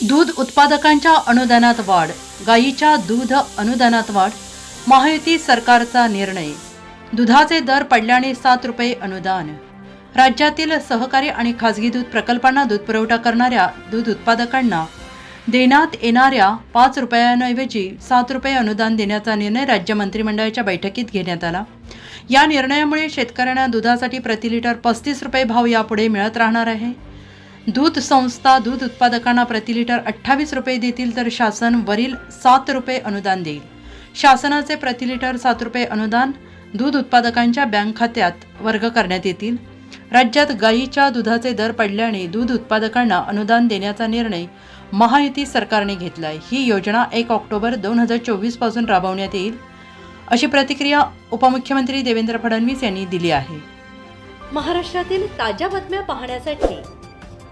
दूध उत्पादकांच्या अनुदानात वाढ गायीच्या दूध अनुदानात वाढ महायुती सरकारचा निर्णय. दुधाचे दर पडल्याने सात रुपये अनुदान. राज्यातील सहकारी आणि खाजगी दूध प्रकल्पांना दूध पुरवठा करणाऱ्या दूध उत्पादकांना देण्यात येणाऱ्या पाच रुपयांऐवजी सात रुपये अनुदान देण्याचा निर्णय राज्य मंत्रिमंडळाच्या बैठकीत घेण्यात आला. या निर्णयामुळे शेतकऱ्यांना दुधासाठी प्रति लिटर पस्तीस रुपये भाव यापुढे मिळत राहणार आहे. दूध संस्था दूध उत्पादकांना प्रति लिटर अठ्ठावीस रुपये देतील तर शासन वरील सात रुपये अनुदान देईल. शासनाचे प्रति लिटर सात रुपये अनुदान दूध उत्पादकांच्या बँक खात्यात वर्ग करण्यात येतील. राज्यात गायीच्या दुधाचे दर पडल्याने दूध उत्पादकांना अनुदान देण्याचा निर्णय महायुती सरकारने घेतला आहे ही योजना एक ऑक्टोबर दोन हजार चोवीसपासून राबवण्यात येईल अशी प्रतिक्रिया उपमुख्यमंत्री देवेंद्र फडणवीस यांनी दिली आहे. महाराष्ट्रातील ताज्या बातम्या पाहण्यासाठी